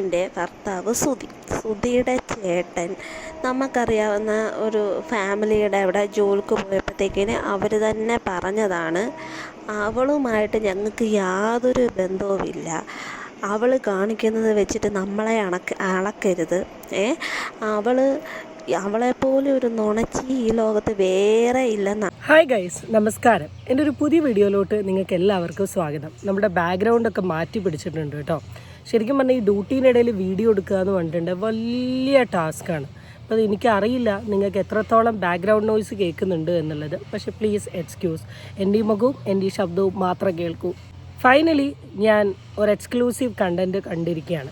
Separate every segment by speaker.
Speaker 1: എന്റെ ഭർത്താവ് സുധി. സുധിയുടെ ചേട്ടൻ. നമുക്കറിയാവുന്ന ഒരു ഫാമിലിയുടെ അവിടെ ജോലിക്ക് പോയപ്പോഴത്തേക്കിന് അവർ തന്നെ പറഞ്ഞതാണ് അവളുമായിട്ട് ഞങ്ങൾക്ക് യാതൊരു ബന്ധവുമില്ല അവൾ കാണിക്കുന്നത് വെച്ചിട്ട് നമ്മളെ അണക്ക അളക്കരുത് ഏ? അവൾ അവളെപ്പോലെ ഒരു നുണച്ചി ഈ ലോകത്ത് വേറെ ഇല്ലെന്നാണ്
Speaker 2: ഹായ് ഗൈസ് നമസ്കാരം. എന്റെ ഒരു പുതിയ വീഡിയോയിലോട്ട് നിങ്ങൾക്ക് എല്ലാവർക്കും സ്വാഗതം. നമ്മുടെ ബാക്ക്ഗ്രൗണ്ടൊക്കെ മാറ്റി പിടിച്ചിട്ടുണ്ട് കേട്ടോ. ശരിക്കും പറഞ്ഞാൽ ഈ ഡ്യൂട്ടീനിടയിൽ വീഡിയോ എടുക്കുക എന്ന് പറഞ്ഞിട്ടുണ്ട്. വലിയ ടാസ്ക്കാണ്. അപ്പോൾ എനിക്കറിയില്ല നിങ്ങൾക്ക് എത്രത്തോളം ബാക്ക്ഗ്രൗണ്ട് നോയ്സ് കേൾക്കുന്നുണ്ട് എന്നുള്ളത്. പക്ഷേ പ്ലീസ് എക്സ്ക്യൂസ് എന്റെ ഈ മുഖവും എന്റെ ഈ ശബ്ദവും മാത്രം കേൾക്കൂ. ഫൈനലി ഞാൻ ഒരു എക്സ്ക്ലൂസീവ് കണ്ടന്റ് കണ്ടിരിക്കുകയാണ്.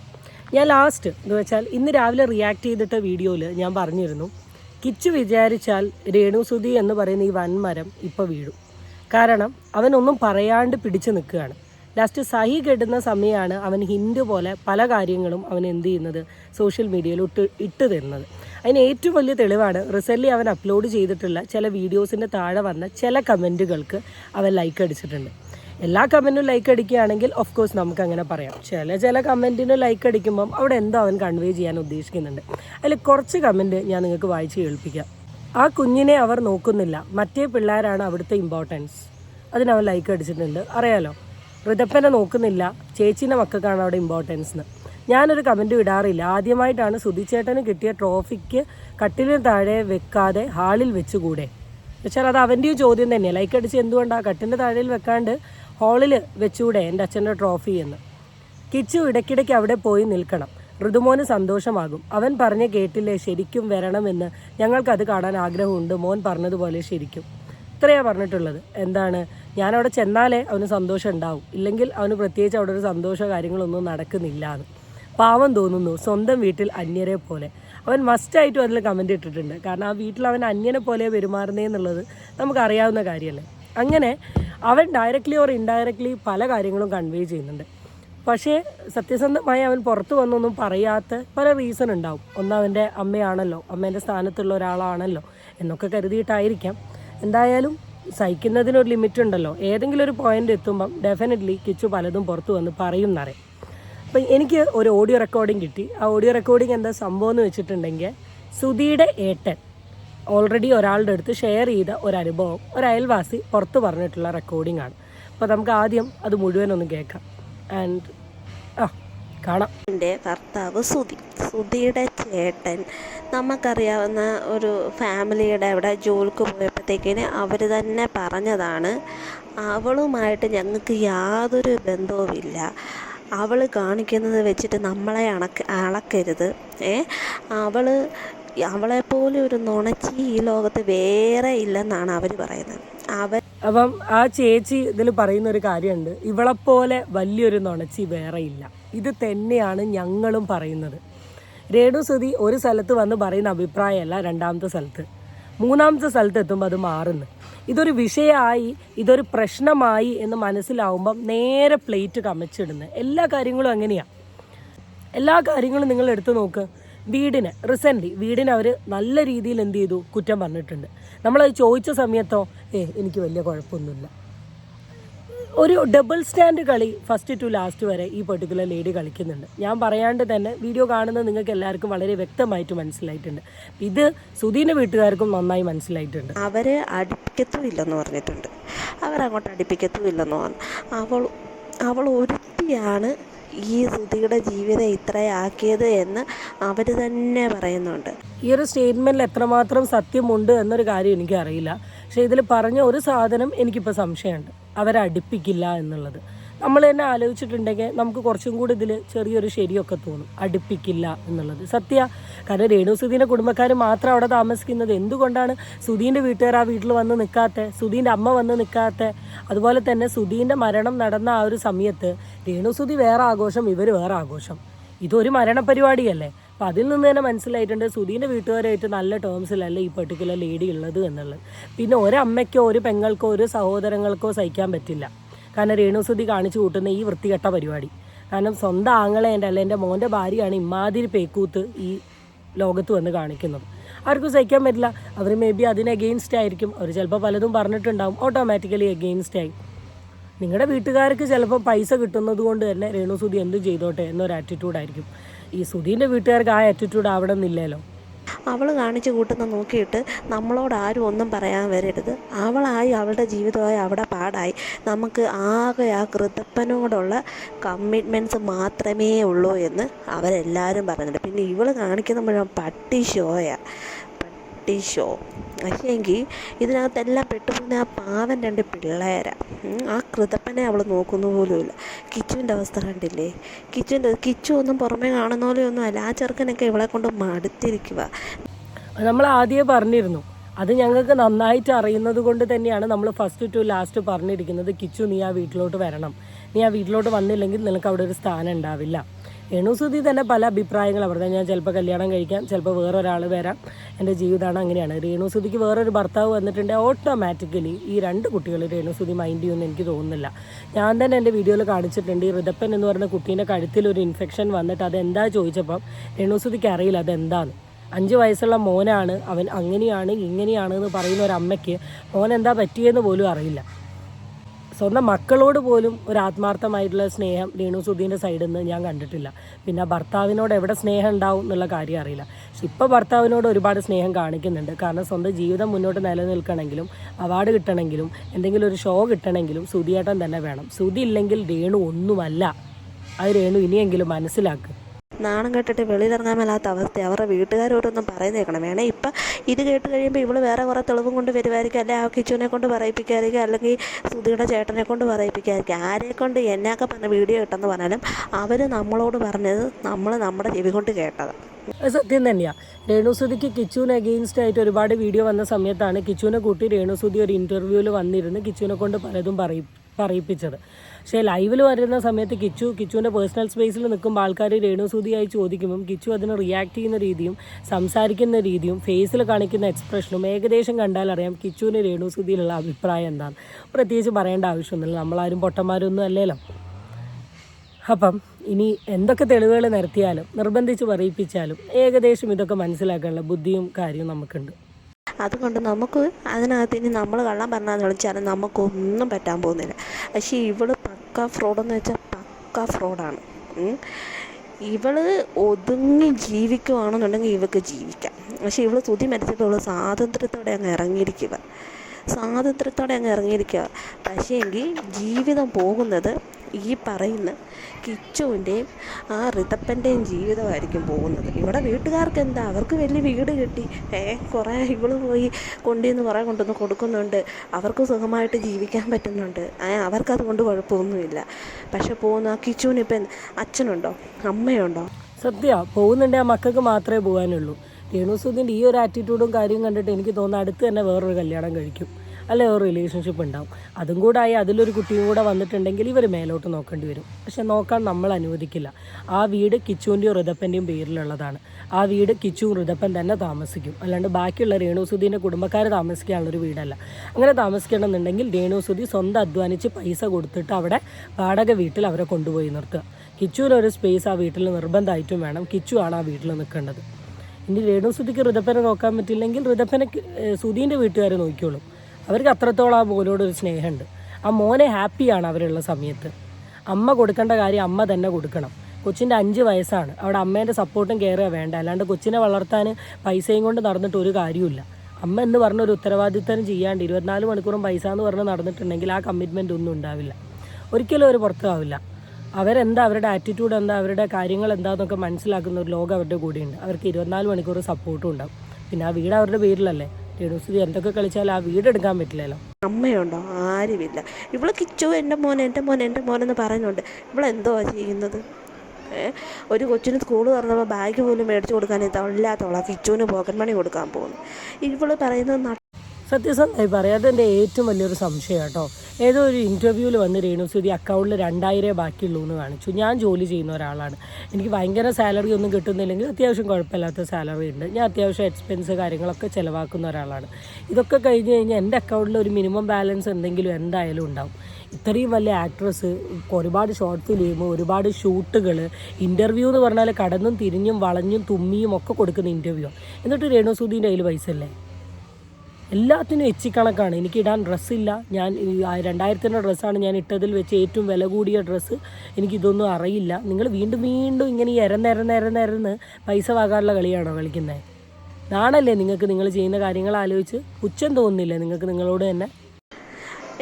Speaker 2: ഞാൻ ലാസ്റ്റ് എന്ന് വെച്ചാൽ ഇന്ന് രാവിലെ റിയാക്ട് ചെയ്തിട്ട വീഡിയോയിൽ ഞാൻ പറഞ്ഞിരുന്നു. കിച്ചു വിചാരിച്ചാൽ രേണുസുതി എന്ന് പറയുന്ന ഈ വൻമരം ഇപ്പോൾ വീഴും. കാരണം അവനൊന്നും പറയാണ്ട് പിടിച്ചു നിൽക്കുകയാണ്. ലാസ്റ്റ് സഹി കെട്ടുന്ന സമയമാണ് അവൻ ഹിൻഡ് പോലെ പല കാര്യങ്ങളും അവൻ എന്ത് ചെയ്യുന്നത് സോഷ്യൽ മീഡിയയിൽ ഇട്ട് ഇട്ട് തരുന്നത്. അതിന് ഏറ്റവും വലിയ തെളിവാണ് റിസെന്റ്ലി അവൻ അപ്ലോഡ് ചെയ്തിട്ടുള്ള ചില വീഡിയോസിന്റെ താഴെ വന്ന ചില കമന്റുകൾക്ക് അവൻ ലൈക്ക് അടിച്ചിട്ടുണ്ട്. എല്ലാ കമന്റും ലൈക്ക് അടിക്കുകയാണെങ്കിൽ ഓഫ് കോഴ്സ് നമുക്ക് അങ്ങനെ പറയാം. ചില ചില കമന്റിന് ലൈക്ക് അടിക്കുമ്പം അവിടെ എന്തോ അവൻ കൺവേ ചെയ്യാൻ ഉദ്ദേശിക്കുന്നുണ്ട്. അതിൽ കുറച്ച് കമന്റ് ഞാൻ നിങ്ങൾക്ക് വായിച്ച് കേൾപ്പിക്കാം. ആ കുഞ്ഞിനെ അവർ നോക്കുന്നില്ല. മറ്റേ പിള്ളേരാണ് അവിടുത്തെ ഇമ്പോർട്ടൻസ് അതിനവൻ ലൈക്ക് അടിച്ചിട്ടുണ്ട്. അറിയാലോ? ഋതപ്പനെ നോക്കുന്നില്ല. ചേച്ചീന്റെ മക്കൾക്കാണ് അവിടെ ഇമ്പോർട്ടൻസ് എന്ന് ഞാനൊരു കമന്റ് ഇടാറില്ല. ആദ്യമായിട്ടാണ് സുധിച്ചേട്ടന് കിട്ടിയ ട്രോഫിക്ക് കട്ടിലിന് താഴെ വെക്കാതെ ഹാളിൽ വെച്ചുകൂടെ? വെച്ചാൽ അത് അവന്റെയും ചോദ്യം തന്നെയാണ് ലൈക്ക് അടിച്ച് എന്തുകൊണ്ടാണ് കട്ടിന്റെ താഴെ വെക്കാണ്ട് ഹാളിൽ വെച്ചുകൂടെ എന്റെ അച്ഛന്റെ ട്രോഫി എന്ന്? കിച്ചു ഇടയ്ക്കിടയ്ക്ക് അവിടെ പോയി നിൽക്കണം. ഋതുമോന് സന്തോഷമാകും. അവൻ പറഞ്ഞ് കേട്ടില്ലേ ശരിക്കും വരണമെന്ന് ഞങ്ങൾക്കത് കാണാൻ ആഗ്രഹമുണ്ട്. മോൻ പറഞ്ഞതുപോലെ ശരിക്കും. ഇത്രയാണ് പറഞ്ഞിട്ടുള്ളത്. എന്താണ്? ഞാനവിടെ ചെന്നാലേ അവന് സന്തോഷം ഉണ്ടാവും. ഇല്ലെങ്കിൽ അവന് പ്രത്യേകിച്ച് അവിടെ ഒരു സന്തോഷ കാര്യങ്ങളൊന്നും നടക്കുന്നില്ല എന്ന്. പാവം തോന്നുന്നു സ്വന്തം വീട്ടിൽ അന്യരെ പോലെ. അവൻ മസ്റ്റായിട്ടും അതിൽ കമന്റ് ഇട്ടിട്ടുണ്ട്. കാരണം ആ വീട്ടിൽ അവൻ അന്യനെ പോലെ പെരുമാറുന്നതെന്നുള്ളത് നമുക്കറിയാവുന്ന കാര്യമല്ലേ? അങ്ങനെ അവൻ ഡയറക്റ്റ്ലി ഓർ ഇൻഡയറക്റ്റ്ലി പല കാര്യങ്ങളും കൺവേ ചെയ്യുന്നുണ്ട്. പക്ഷേ സത്യസന്ധമായി അവൻ പുറത്തു വന്നൊന്നും പറയാത്ത പല റീസൺ ഉണ്ടാവും. ഒന്ന് അവന്റെ അമ്മയാണല്ലോ അമ്മേന്റെ സ്ഥാനത്തുള്ള ഒരാളാണല്ലോ എന്നൊക്കെ കരുതിയിട്ടായിരിക്കാം. എന്തായാലും സഹിക്കുന്നതിനൊരു ലിമിറ്റ് ഉണ്ടല്ലോ ഏതെങ്കിലും ഒരു പോയിന്റ് എത്തുമ്പം ഡെഫിനറ്റ്ലി കിച്ചു പലതും പുറത്തു വന്ന് പറയും എന്നറിയാം അപ്പം എനിക്ക് ഒരു ഓഡിയോ റെക്കോർഡിംഗ് കിട്ടി. ആ ഓഡിയോ റെക്കോർഡിംഗ് എന്താ സംഭവം എന്ന് വെച്ചിട്ടുണ്ടെങ്കിൽ സുധിയുടെ ഏട്ടൻ ഓൾറെഡി ഒരാളുടെ അടുത്ത് ഷെയർ ചെയ്ത ഒരു അനുഭവം ഒരു അയൽവാസി പുറത്ത് പറഞ്ഞിട്ടുള്ള റെക്കോർഡിംഗ് ആണ്. അപ്പോൾ നമുക്ക് ആദ്യം അത് മുഴുവനൊന്ന് കേൾക്കാം. ആൻഡ് ആ കാണാം.
Speaker 1: എന്റെ ഭർത്താവ് സുധി. സുധിയുടെ ചേട്ടൻ നമുക്കറിയാവുന്ന ഒരു ഫാമിലിയുടെ അവിടെ ജോലിക്ക് പോയപ്പോഴത്തേക്കിന് അവർ തന്നെ പറഞ്ഞതാണ് അവളുമായിട്ട് ഞങ്ങൾക്ക് യാതൊരു ബന്ധവുമില്ല. അവൾ കാണിക്കുന്നത് വെച്ചിട്ട് നമ്മളെ അണക്ക അളക്കരുത്. ഏ? അവൾ അവളെപ്പോലെ ഒരു നുണച്ചി ഈ ലോകത്ത് വേറെ ഇല്ലെന്നാണ് അവർ പറയുന്നത്. അവർ
Speaker 2: അപ്പം ആ ചേച്ചി ഇതിൽ പറയുന്ന ഒരു കാര്യമുണ്ട്. ഇവളെപ്പോലെ വലിയൊരു നുണച്ചി വേറെ ഇല്ല. ഇത് തന്നെയാണ് ഞങ്ങളും പറയുന്നത്. രേണു സുതി ഒരു സ്ഥലത്ത് വന്ന് പറയുന്ന അഭിപ്രായമല്ല രണ്ടാമത്തെ സ്ഥലത്ത്. മൂന്നാമത്തെ സ്ഥലത്ത് എത്തുമ്പോൾ അത് മാറുന്നു. ഇതൊരു വിഷയമായി ഇതൊരു പ്രശ്നമായി എന്ന് മനസ്സിലാവുമ്പം നേരെ പ്ലേറ്റ് കമച്ചിടുന്നത് എല്ലാ കാര്യങ്ങളും അങ്ങനെയാണ് എല്ലാ കാര്യങ്ങളും നിങ്ങൾ എടുത്തു നോക്ക്. വീടിന് റിസെന്റ്ലി വീടിന് അവർ നല്ല രീതിയിൽ എന്ത് ചെയ്തു? കുറ്റം പറഞ്ഞിട്ടുണ്ട്. നമ്മളത് ചോദിച്ച സമയത്തോ ഏ എനിക്ക് വലിയ കുഴപ്പമൊന്നുമില്ല. ഒരു ഡബിൾ സ്റ്റാൻഡ് കളി ഫസ്റ്റ് ടു ലാസ്റ്റ് വരെ ഈ പെർട്ടിക്കുലർ ലേഡി കളിക്കുന്നുണ്ട്. ഞാൻ പറയാണ്ട് തന്നെ വീഡിയോ കാണുന്നത് നിങ്ങൾക്ക് എല്ലാവർക്കും വളരെ വ്യക്തമായിട്ട് മനസ്സിലായിട്ടുണ്ട്. ഇത് സുധീന്റെ വീട്ടുകാർക്കും നന്നായി മനസ്സിലായിട്ടുണ്ട്.
Speaker 1: അവരെ അടുപ്പിക്കത്തുമില്ലെന്ന് പറഞ്ഞിട്ടുണ്ട്. അവരങ്ങോട്ട് അടുപ്പിക്കത്തുമില്ലെന്ന് പറഞ്ഞു. അവൾ അവൾ ഒരുത്തിയാണ് ഈ സുധിയുടെ ജീവിതം ഇത്രയാക്കിയത് എന്ന് അവർ തന്നെ പറയുന്നുണ്ട്.
Speaker 2: ഈ ഒരു സ്റ്റേറ്റ്മെന്റിൽ എത്രമാത്രം സത്യമുണ്ട് എന്നൊരു കാര്യം എനിക്കറിയില്ല. പക്ഷേ ഇതിൽ പറഞ്ഞ ഒരു സാധനം എനിക്കിപ്പോൾ സംശയമുണ്ട്. അവരെ അടുപ്പിക്കില്ല എന്നുള്ളത്. നമ്മൾ തന്നെ ആലോചിച്ചിട്ടുണ്ടെങ്കിൽ നമുക്ക് കുറച്ചും കൂടി ഇതിൽ ചെറിയൊരു ശരിയൊക്കെ തോന്നും. അടുപ്പിക്കില്ല എന്നുള്ളത്. സത്യ കാരണം രേണു സുധീന്റെ കുടുംബക്കാർ മാത്രം അവിടെ താമസിക്കുന്നത് എന്തുകൊണ്ടാണ്? സുധീന്റെ വീട്ടുകാർ ആ വീട്ടിൽ വന്ന് നിൽക്കാത്ത സുധീന്റെ അമ്മ വന്ന് നിൽക്കാത്ത അതുപോലെ തന്നെ സുധീന്റെ മരണം നടന്ന ആ ഒരു സമയത്ത് രേണു സുധി വേറെ ആഘോഷം ഇവർ വേറെ ആഘോഷം. ഇതൊരു മരണ അപ്പം അതിൽ നിന്ന് തന്നെ മനസ്സിലായിട്ടുണ്ട് സുധീന്റെ വീട്ടുകാരായിട്ട് നല്ല ടേംസിലല്ല ഈ പെർട്ടിക്കുലർ ലേഡി ഉള്ളത് എന്നുള്ളത്. പിന്നെ ഒരമ്മയ്ക്കോ ഒരു പെങ്ങൾക്കോ ഒരു സഹോദരങ്ങൾക്കോ സഹിക്കാൻ പറ്റില്ല. കാരണം രേണുസുതി കാണിച്ചു കൂട്ടുന്ന ഈ വൃത്തികെട്ട പരിപാടി. കാരണം സ്വന്തം ആങ്ങളെ എന്റെ അല്ല എന്റെ മോന്റെ ഭാര്യയാണ് ഇമാതിരി പേക്കൂത്ത് ഈ ലോകത്ത് വന്ന് കാണിക്കുന്നത്. ആർക്കും സഹിക്കാൻ പറ്റില്ല. അവർ മേ ബി അതിന് എഗെയിൻസ്റ്റ് ആയിരിക്കും. അവർ ചിലപ്പോൾ പലതും പറഞ്ഞിട്ടുണ്ടാവും. ഓട്ടോമാറ്റിക്കലി എഗെയിൻസ്റ്റ് ആയി. നിങ്ങളുടെ വീട്ടുകാർക്ക് ചിലപ്പോൾ പൈസ കിട്ടുന്നത് കൊണ്ട് തന്നെ രേണുസുതി എന്തും ചെയ്തോട്ടെ എന്നൊരു ആറ്റിറ്റ്യൂഡായിരിക്കും ഈ സുധീന്റെ വീട്ടുകാർക്ക് ആ ആറ്റിറ്റ്യൂഡ് അവിടെ നിന്നില്ലല്ലോ.
Speaker 1: അവൾ കാണിച്ചു കൂട്ടുന്ന നോക്കിയിട്ട് നമ്മളോട് ആരും ഒന്നും പറയാൻ വരരുത്. അവളായി അവളുടെ ജീവിതമായി അവിടെ പാടായി. നമുക്ക് ആകെ ആ കൃതപ്പനോടുള്ള കമ്മിറ്റ്മെന്റ്സ് മാത്രമേ ഉള്ളൂ എന്ന് അവരെല്ലാവരും പറഞ്ഞിട്ടുണ്ട്. പിന്നെ ഇവൾ കാണിക്കുന്ന മുഴുവൻ പട്ടി ഷോയാ. പട്ടി ഷോ പക്ഷേങ്കിൽ ഇതിനകത്തെല്ലാം പെട്ടുപോകുന്ന ആ പാവൻ രണ്ട് പിള്ളേരാ. ആ കൃതപ്പനെ അവൾ നോക്കുന്നു പോലുമില്ല. കിച്ചുവിന്റെ അവസ്ഥ കണ്ടില്ലേ? കിച്ചുവിന്റെ കിച്ചു ഒന്നും പുറമേ കാണുന്ന പോലെയൊന്നും അല്ല. ആ ചെറുക്കനൊക്കെ ഇവളെ കൊണ്ട് മടുത്തിരിക്കുക
Speaker 2: നമ്മൾ ആദ്യമേ പറഞ്ഞിരുന്നു. അത് ഞങ്ങൾക്ക് നന്നായിട്ട് അറിയുന്നത് കൊണ്ട് തന്നെയാണ് നമ്മൾ ഫസ്റ്റ് ടു ലാസ്റ്റ് പറഞ്ഞിരിക്കുന്നത് കിച്ചു നീ ആ വീട്ടിലോട്ട് വരണം. നീ ആ വീട്ടിലോട്ട് വന്നില്ലെങ്കിൽ നിനക്ക് അവിടെ ഒരു സ്ഥാനം ഉണ്ടാവില്ല. രേണുസുതി തന്നെ പല അഭിപ്രായങ്ങൾ അവിടെ ഞാൻ ചിലപ്പോൾ കല്യാണം കഴിക്കാം ചിലപ്പോൾ വേറൊരാൾ വരാം. എന്റെ ജീവിതമാണ് അങ്ങനെയാണ്. രേണുസുതിക്ക് വേറൊരു ഭർത്താവ് വന്നിട്ടുണ്ട്. ഓട്ടോമാറ്റിക്കലി ഈ രണ്ട് കുട്ടികൾ രേണുസുതി മൈൻഡ് ചെയ്യുമെന്ന് എനിക്ക് തോന്നുന്നില്ല. ഞാൻ തന്നെ എന്റെ വീഡിയോയിൽ കാണിച്ചിട്ടുണ്ട്. ഈ ഋതപ്പൻ എന്ന് പറയുന്ന കുട്ടീന്റെ കഴുത്തിൽ ഒരു ഇൻഫെക്ഷൻ വന്നിട്ട് അതെന്താ ചോദിച്ചപ്പം രേണുസുതിക്ക് അറിയില്ല അതെന്താന്ന്. അഞ്ച് വയസ്സുള്ള മോനാണ്. അവൻ അങ്ങനെയാണ് ഇങ്ങനെയാണ് എന്ന് പറയുന്ന ഒരു അമ്മയ്ക്ക് മോൻ എന്താ പറ്റിയെന്ന് പോലും അറിയില്ല. സ്വന്തം മക്കളോട് പോലും ഒരു ആത്മാർത്ഥമായിട്ടുള്ള സ്നേഹം രേണു സുധീന്റെ സൈഡിൽ നിന്ന് ഞാൻ കണ്ടിട്ടില്ല. പിന്നെ ഭർത്താവിനോട് എവിടെ സ്നേഹം ഉണ്ടാവും എന്നുള്ള കാര്യം അറിയില്ല. പക്ഷെ ഇപ്പോൾ ഭർത്താവിനോട് ഒരുപാട് സ്നേഹം കാണിക്കുന്നുണ്ട്. കാരണം സ്വന്തം ജീവിതം മുന്നോട്ട് നിലനിൽക്കണമെങ്കിലും അവാർഡ് കിട്ടണമെങ്കിലും എന്തെങ്കിലും ഒരു ഷോ കിട്ടണമെങ്കിലും സുധിയേട്ടൻ തന്നെ വേണം. സുധി ഇല്ലെങ്കിൽ രേണു ഒന്നുമല്ല. അത് രേണു ഇനിയെങ്കിലും മനസ്സിലാക്കുക
Speaker 1: നാണം കെട്ടിട്ട് വെളിയിലിറങ്ങാൻ മേലാത്ത അവസ്ഥ അവരുടെ വീട്ടുകാരോടൊന്നും പറയുന്നേക്കണം വേണേ ഇപ്പം ഇത് കേട്ട് കഴിയുമ്പോൾ ഇവൾ വേറെ കുറേ തെളിവും കൊണ്ട് വരുമായിരിക്കും അല്ലെ ആ കിച്ചുവിനെ കൊണ്ട് പറയിപ്പിക്കായിരിക്കും അല്ലെങ്കിൽ സുധിയുടെ ചേട്ടനെ കൊണ്ട് പറയിപ്പിക്കായിരിക്കും ആരെ കൊണ്ട് എന്നെയൊക്കെ പറഞ്ഞ വീഡിയോ കിട്ടെന്ന് പറഞ്ഞാലും അവർ നമ്മളോട് പറഞ്ഞത് നമ്മൾ നമ്മുടെ ചെവി കൊണ്ട്
Speaker 2: കേട്ടത്. സത്യം തന്നെയാണ് രേണുസുതിക്ക് കിച്ചുവിന് അഗെയിൻസ്റ്റ് ആയിട്ട് ഒരുപാട് വീഡിയോ വന്ന സമയത്താണ് കിച്ചുവിനെ കൂട്ടി രേണുസുതി ഒരു ഇന്റർവ്യൂവിൽ വന്നിരുന്ന് കിച്ചുവിനെ കൊണ്ട് പലതും പറയി പറയിപ്പിച്ചത്. പക്ഷേ ലൈവിൽ വരുന്ന സമയത്ത് കിച്ചു കിച്ചുവിന്റെ പേഴ്സണൽ സ്പേസിൽ നിൽക്കുമ്പോൾ ആൾക്കാർ രേണുസൂതിയായി ചോദിക്കുമ്പം കിച്ചു അതിന് റിയാക്ട് ചെയ്യുന്ന രീതിയും സംസാരിക്കുന്ന രീതിയും ഫേസിൽ കാണിക്കുന്ന എക്സ്പ്രഷനും ഏകദേശം കണ്ടാൽ അറിയാം കിച്ചുവിന് രേണുസൂതിയിലുള്ള അഭിപ്രായം എന്താണ്. പ്രത്യേകിച്ച് പറയേണ്ട ആവശ്യമൊന്നുമില്ല. നമ്മളാരും പൊട്ടന്മാരൊന്നും അല്ലല്ലോ. അപ്പം ഇനി എന്തൊക്കെ തെളിവുകൾ നിരത്തിയാലും നിർബന്ധിച്ച് പറയിപ്പിച്ചാലും ഏകദേശം ഇതൊക്കെ മനസ്സിലാക്കാനുള്ള ബുദ്ധിയും കാര്യവും നമുക്കുണ്ട്.
Speaker 1: അതുകൊണ്ട് നമുക്ക് അതിനകത്ത് ഇനി നമ്മൾ കള്ളം വിളിച്ചാലും നമുക്കൊന്നും പറ്റാൻ പോകുന്നില്ല. പക്ഷേ ഇവൾ പക്ക ഫ്രോഡെന്ന് വെച്ചാൽ പക്ക ഫ്രോഡാണ് ഇവൾ ഒതുങ്ങി ജീവിക്കുവാണെന്നുണ്ടെങ്കിൽ ഇവക്ക് ജീവിക്കാം. പക്ഷേ ഇവൾ തുതി മരിച്ചപ്പോൾ ഇവൾ സ്വാതന്ത്ര്യത്തോടെ അങ്ങ് ഇറങ്ങിയിരിക്കുക സ്വാതന്ത്ര്യത്തോടെ അങ്ങ് ഇറങ്ങിയിരിക്കുക പക്ഷേ എങ്കിൽ ജീവിതം പോകുന്നത് ഈ പറയുന്ന കിച്ചുവിന്റെയും ആ റിതപ്പന്റെയും ജീവിതമായിരിക്കും പോകുന്നത്. ഇവിടെ വീട്ടുകാർക്ക് എന്താ? അവർക്ക് വലിയ വീട് കിട്ടി. ഏ കുറേ ഇവൾ പോയി കൊണ്ടുവന്ന് കുറേ കൊണ്ടുവന്ന് കൊടുക്കുന്നുണ്ട്. അവർക്ക് സുഖമായിട്ട് ജീവിക്കാൻ പറ്റുന്നുണ്ട്. അവർക്കതുകൊണ്ട് അവർക്കത് കൊണ്ട് കുഴപ്പമൊന്നുമില്ല. പക്ഷെ പോകുന്ന ആ കിച്ചുവിന് ഇപ്പം അച്ഛനുണ്ടോ? അമ്മയുണ്ടോ?
Speaker 2: സത്യ പോകുന്നുണ്ടെങ്കിൽ ആ മക്കൾക്ക് മാത്രമേ പോകാനുള്ളൂ. രേണുസുദിന്റെ ഈ ഒരു ആറ്റിറ്റ്യൂഡും കാര്യവും കണ്ടിട്ട് എനിക്ക് തോന്നുന്നു അടുത്ത് തന്നെ വേറൊരു കല്യാണം കഴിക്കും. അല്ലെ ഒരു റിലേഷൻഷിപ്പ് ഉണ്ടാവും. അതും കൂടെ ആയി അതിലൊരു കുട്ടിയും കൂടെ വന്നിട്ടുണ്ടെങ്കിൽ ഇവർ മേലോട്ട് നോക്കേണ്ടി വരും. പക്ഷെ നോക്കാൻ നമ്മൾ അനുവദിക്കില്ല. ആ വീട് കിച്ചുവിന്റെയും ഋതപ്പന്റെയും പേരിലുള്ളതാണ്. ആ വീട് കിച്ചുവും ഋതപ്പൻ തന്നെ താമസിക്കും. അല്ലാണ്ട് ബാക്കിയുള്ള രേണുസുദീന്റെ കുടുംബക്കാർ താമസിക്കാനുള്ളൊരു വീടല്ല. അങ്ങനെ താമസിക്കണമെന്നുണ്ടെങ്കിൽ രേണുസുദി സ്വന്തം അധ്വാനിച്ച് പൈസ കൊടുത്തിട്ട് അവിടെ വാടക വീട്ടിൽ അവരെ കൊണ്ടുപോയി നിർത്തുക. കിച്ചുവിനൊരു സ്പേസ് ആ വീട്ടിൽ നിർബന്ധമായിട്ടും വേണം. കിച്ചു ആണ് ആ വീട്ടിൽ നിൽക്കേണ്ടത്. ഇനി രേണുസുതിക്ക് ഋതപ്പനെ നോക്കാൻ പറ്റില്ലെങ്കിൽ ഋതപ്പനെ സുധീന്റെ വീട്ടുകാരെ നോക്കിക്കോളും. അവർക്ക് അത്രത്തോളം ആ മോനോട് ഒരു സ്നേഹമുണ്ട്. ആ മോനെ ഹാപ്പിയാണ് അവരുള്ള സമയത്ത്. അമ്മ കൊടുക്കേണ്ട കാര്യം അമ്മ തന്നെ കൊടുക്കണം. കൊച്ചിന്റെ അഞ്ച് വയസ്സാണ്. അവിടെ അമ്മേന്റെ സപ്പോർട്ടും കെയറുക വേണ്ട. അല്ലാണ്ട് കൊച്ചിനെ വളർത്താൻ പൈസയും കൊണ്ട് നടന്നിട്ട് ഒരു കാര്യമില്ല അമ്മ എന്ന് പറഞ്ഞ ഒരു ഉത്തരവാദിത്തം ചെയ്യാണ്ട് ഇരുപത്തിനാല് മണിക്കൂറും പൈസ എന്ന് പറഞ്ഞ് നടന്നിട്ടുണ്ടെങ്കിൽ ആ കമ്മിറ്റ്മെന്റ് ഒന്നും ഉണ്ടാവില്ല. ഒരിക്കലും അവർ പുറത്താവില്ല. അവരെന്താ അവരുടെ ആറ്റിറ്റ്യൂഡ് എന്താ അവരുടെ കാര്യങ്ങൾ എന്താണെന്നൊക്കെ മനസ്സിലാക്കുന്ന ഒരു ലോകം അവരുടെ കൂടെയുണ്ട്. അവർക്ക് ഇരുപത്തിനാല് മണിക്കൂർ സപ്പോർട്ടും ഉണ്ടാവും. പിന്നെ ആ വീട് അവരുടെ പേരിലല്ലേ? രേണുസുതി എന്തൊക്കെ കളിച്ചാൽ ആ വീട് എടുക്കാൻ പറ്റില്ലല്ലോ.
Speaker 1: അമ്മയുണ്ടോ? ആരുമില്ല. ഇവൾ കിച്ചു എന്റെ മോൻ എന്റെ മോൻ എന്റെ മോനെന്ന് പറയുന്നുണ്ട്. ഇവളെന്തോ ചെയ്യുന്നത്? ഒരു കൊച്ചിന് സ്കൂൾ തുറന്നപ്പോൾ ബാഗ് പോലും മേടിച്ചു കൊടുക്കാൻ ഇല്ലാത്തവളാ കിച്ചുവിന് പോക്കറ്റ് മണി കൊടുക്കാൻ പോകുന്നു. ഇവൾ പറയുന്നത്
Speaker 2: സത്യസന്ധമായി പറയാം അതെന്റെ ഏറ്റവും വലിയൊരു സംശയം കേട്ടോ. ഏതോ ഒരു ഇന്റർവ്യൂവിൽ വന്ന് രേണുസുതി അക്കൗണ്ടിൽ രണ്ടായിരമേ ബാക്കിയുള്ളൂ എന്ന് കാണിച്ചു. ഞാൻ ജോലി ചെയ്യുന്ന ഒരാളാണ്. എനിക്ക് ഭയങ്കര സാലറി ഒന്നും കിട്ടുന്നില്ലെങ്കിൽ അത്യാവശ്യം കുഴപ്പമില്ലാത്ത സാലറി ഉണ്ട്. ഞാൻ അത്യാവശ്യം എക്സ്പെൻസ് കാര്യങ്ങളൊക്കെ ചിലവാക്കുന്ന ഒരാളാണ്. ഇതൊക്കെ കഴിഞ്ഞ് കഴിഞ്ഞാൽ എന്റെ അക്കൗണ്ടിൽ ഒരു മിനിമം ബാലൻസ് എന്തെങ്കിലും എന്തായാലും ഉണ്ടാവും. ഇത്രയും വലിയ ആക്ട്രസ് ഒരുപാട് ഷോർട്ട് ഫിലിം ഒരുപാട് ഷൂട്ടുകൾ ഇന്റർവ്യൂ എന്ന് പറഞ്ഞാൽ കടന്നും തിരിഞ്ഞും വളഞ്ഞും തുമ്മിയും ഒക്കെ കൊടുക്കുന്ന ഇന്റർവ്യൂ എന്നിട്ട് രേണുസുദീന്റെ കയ്യിൽ പൈസ അല്ലേ എല്ലാത്തിനും എച്ചിക്കണക്കാണ്. എനിക്ക് ഇടാൻ ഡ്രസ്സില്ല ഞാൻ രണ്ടായിരത്തിന്റെ ഡ്രസ്സാണ് ഞാൻ ഇട്ടതിൽ വെച്ച് ഏറ്റവും വില കൂടിയ ഡ്രസ്സ് എനിക്കിതൊന്നും അറിയില്ല. നിങ്ങൾ വീണ്ടും വീണ്ടും ഇങ്ങനെ ഈ എരന്നെരന്നെരന്നെരന്ന് പൈസ വാങ്ങാനുള്ള കളിയാണോ കളിക്കുന്നത് നാണല്ലേ നിങ്ങൾക്ക് നിങ്ങൾ ചെയ്യുന്ന കാര്യങ്ങൾ ആലോചിച്ച് പുച്ഛം തോന്നുന്നില്ലേ നിങ്ങൾക്ക് നിങ്ങളോട് തന്നെ?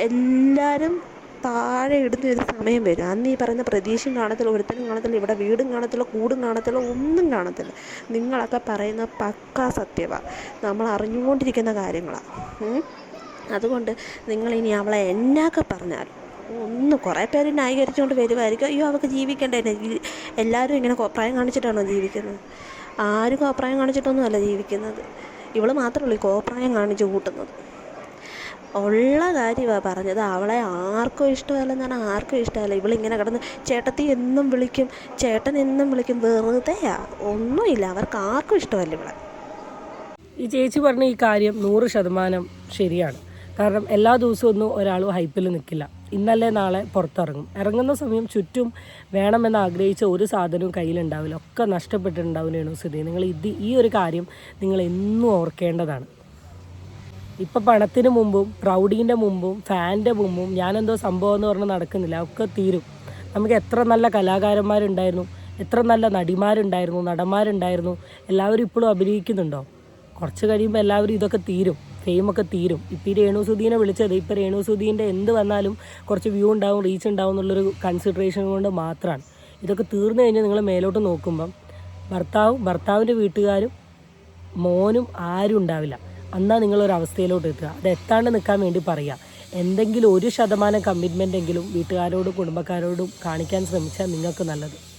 Speaker 1: എല്ലാവരും താഴെ ഇടുന്ന ഒരു സമയം വരും. അന്ന് ഈ പറയുന്ന പ്രതീക്ഷയും കാണത്തില്ല ഒരുത്തനും കാണത്തില്ല ഇവിടെ വീടും കാണത്തില്ല കൂടും കാണത്തില്ല ഒന്നും കാണത്തില്ല. നിങ്ങളൊക്കെ പറയുന്ന പക്കാ സത്യമാണ് നമ്മൾ അറിഞ്ഞുകൊണ്ടിരിക്കുന്ന കാര്യങ്ങളാണ് അതുകൊണ്ട് നിങ്ങളിനി അവളെ എന്നാക്കെ പറഞ്ഞാൽ ഒന്ന് കുറേ പേര് ന്യായീകരിച്ചുകൊണ്ട് വരുമായിരിക്കും അയ്യോ അവൾക്ക് ജീവിക്കണ്ടേ? എല്ലാവരും ഇങ്ങനെ കോപ്രായം കാണിച്ചിട്ടാണോ ജീവിക്കുന്നത്? ആരും കോപ്രായം കാണിച്ചിട്ടൊന്നുമല്ല ജീവിക്കുന്നത്. ഇവൾ മാത്രമേ ഉള്ളൂ ഈ കോപ്രായം കാണിച്ച് കൂട്ടുന്നത്. ഉള്ള കാര്യമാണ് പറഞ്ഞത്. അവളെ ആർക്കും ഇഷ്ടമല്ല എന്ന് പറഞ്ഞാൽ ആർക്കും ഇഷ്ടമല്ല. ഇവളിങ്ങനെ കിടന്ന് ചേട്ടത്തി എന്നും വിളിക്കും ചേട്ടൻ എന്നും വിളിക്കും. വെറുതെയാ ഒന്നുമില്ല. അവർക്ക് ആർക്കും ഇഷ്ടമല്ല ഇവളെ.
Speaker 2: ഈ ചേച്ചി പറഞ്ഞ ഈ കാര്യം നൂറ് ശതമാനം ശരിയാണ്. കാരണം എല്ലാ ദിവസവും ഒന്നും ഒരാൾ ഹൈപ്പിൽ നിൽക്കില്ല ഇന്നല്ലേ നാളെ പുറത്തിറങ്ങും. ഇറങ്ങുന്ന സമയം ചുറ്റും വേണമെന്ന് ആഗ്രഹിച്ച ഒരു സാധനവും കയ്യിലുണ്ടാവില്ല ഒക്കെ നഷ്ടപ്പെട്ടിട്ടുണ്ടാവില്ല സ്ഥിതി. നിങ്ങൾ ഇത് ഈ ഒരു കാര്യം നിങ്ങൾ എന്നും ഓർക്കേണ്ടതാണ്. ഇപ്പം പണത്തിന് മുമ്പും പ്രൗഡീന്റെ മുമ്പും ഫാന്റെ മുമ്പും ഞാനെന്തോ സംഭവം എന്ന് പറഞ്ഞ് നടക്കുന്നില്ല. ഒക്കെ തീരും. നമുക്ക് എത്ര നല്ല കലാകാരന്മാരുണ്ടായിരുന്നു എത്ര നല്ല നടിമാരുണ്ടായിരുന്നു നടന്മാരുണ്ടായിരുന്നു. എല്ലാവരും ഇപ്പോഴും അഭിനയിക്കുന്നുണ്ടോ? കുറച്ച് കഴിയുമ്പോൾ എല്ലാവരും ഇതൊക്കെ തീരും. ഫെയിമൊക്കെ തീരും. ഇപ്പം ഈ രേണുസുദീനെ വിളിച്ചത് ഇപ്പം രേണുസുദീന്റെ എന്ത് വന്നാലും കുറച്ച് വ്യൂ ഉണ്ടാവും റീച്ച് ഉണ്ടാവും എന്നുള്ളൊരു കൺസിഡറേഷൻ കൊണ്ട് മാത്രമാണ് ഇതൊക്കെ തീർന്നു കഴിഞ്ഞാൽ നിങ്ങൾ മേലോട്ട് നോക്കുമ്പം ഭർത്താവും ഭർത്താവിന്റെ വീട്ടുകാരും മോനും ആരും ഉണ്ടാവില്ല. അന്നാ നിങ്ങളൊരവസ്ഥയിലോട്ട് എത്തുക. അത് എത്താണ്ട് നിൽക്കാൻ വേണ്ടി പറയുക. എന്തെങ്കിലും ഒരു ശതമാനം കമ്മിറ്റ്മെന്റ് എങ്കിലും വീട്ടുകാരോടും കുടുംബക്കാരോടും കാണിക്കാൻ ശ്രമിച്ചാൽ നിങ്ങൾക്ക് നല്ലത്.